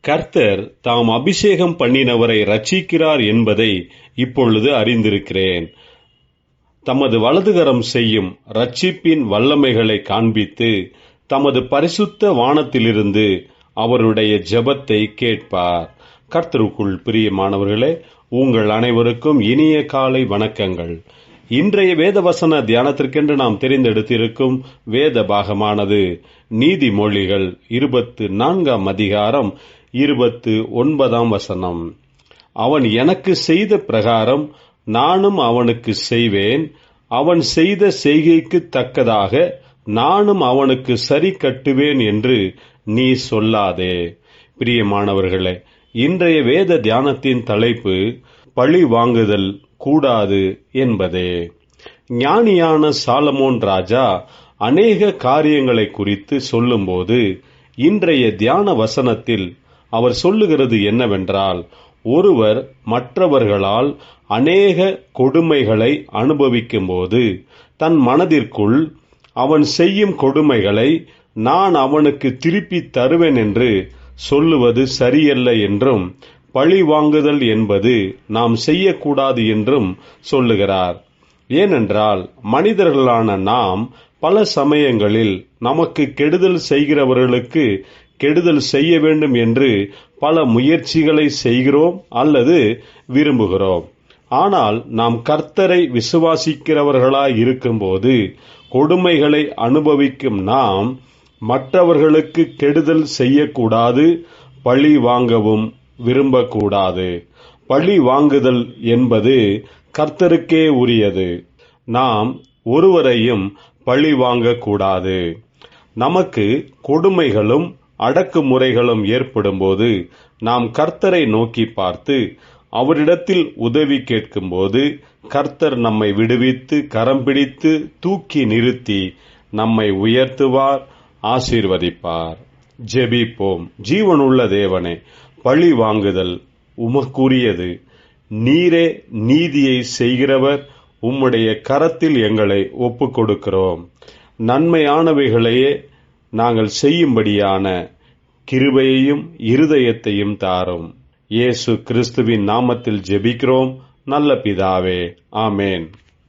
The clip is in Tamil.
கர்த்தர் தாம் அபிஷேகம் பண்ணினவரை ரட்சிக்கிறார் என்பதை இப்பொழுது அறிந்திருக்கிறேன். தமது வலதுகரம் செய்யும் ரட்சிப்பின் வல்லமைகளை காண்பித்து தமது பரிசுத்த வானத்திலிருந்து அவருடைய ஜெபத்தை கேட்பார். கர்த்தருக்குள் பிரியமானவர்களே உங்கள் அனைவருக்கும் இனிய காலை வணக்கங்கள். இன்றைய வேதவசன தியானத்திற்கென்று நாம் தெரிந்தெடுத்திருக்கும் வேத பாகமானது நீதிமொழிகள் இருபத்து நான்காம் அதிகாரம் இருபத்து ஒன்பதாம் வசனம். அவன் எனக்கு செய்த பிரகாரம் நானும் அவனுக்கு செய்வேன். அவன் செய்த செய்கைக்கு தக்கதாக நானும் அவனுக்கு சரி கட்டுவேன் என்று நீ சொல்லாதே. பிரியமானவர்களே இன்றைய வேத தியானத்தின் தலைப்பு பழி வாங்குதல் கூடாது என்பதே. ஞானியான சாலமோன் ராஜா அநேக காரியங்களை குறித்து சொல்லும்போது இன்றைய தியான வசனத்தில் அவர் சொல்லுகிறது என்னவென்றால் ஒருவர் மற்றவர்களால் அநேக கொடுமைகளை அனுபவிக்கும்போது தன் மனதிற்குள் அவன் செய்யும் கொடுமைகளை நான் அவனுக்கு திருப்பி தருவேன் என்று சொல்லுவது சரியல்ல என்றும் பழி வாங்குதல் என்பது நாம் செய்யக்கூடாது என்றும் சொல்லுகிறார். ஏனென்றால் மனிதர்களான நாம் பல சமயங்களில் நமக்கு கெடுதல் செய்கிறவர்களுக்கு கெடுதல் செய்ய வேண்டும் என்று பல முயற்சிகளை செய்கிறோம் அல்லது விரும்புகிறோம். ஆனால் நாம் கர்த்தரை விசுவாசிக்கிறவர்களாய் இருக்கும்போது கொடுமைகளை அனுபவிக்கும் நாம் மற்றவர்களுக்கு கெடுதல் செய்யக்கூடாது பழி வாங்கவும் விரும்பக்கூடாது. பழி வாங்குதல் என்பது கர்த்தருக்கே உரியது. நாம் ஒருவரையும் பழி வாங்கக்கூடாது. நமக்கு கொடுமைகளும் அடக்குமுறைகளும் ஏற்படும்போது நாம் கர்த்தரை நோக்கி பார்த்து அவரிடத்தில் உதவி கேட்கும்போது கர்த்தர் நம்மை விடுவித்து கரம் பிடித்து தூக்கி நிறுத்தி நம்மை உயர்த்துவார் ஆசீர்வதிப்பார். ஜெபிப்போம். ஜீவனுள்ள தேவனே பழி வாங்குதல் உமக்குரியது. நீரே நீதியை செய்கிறவர் உம்முடைய கரத்தில் எங்களை ஒப்பு கொடுக்கிறோம் நன்மையானவைகளையே நாங்கள் செய்யும்படியான கிருபையையும் இருதயத்தையும் தாரும். இயேசு கிறிஸ்துவின் நாமத்தில் ஜெபிக்கிறோம். நல்ல பிதாவே ஆமேன்.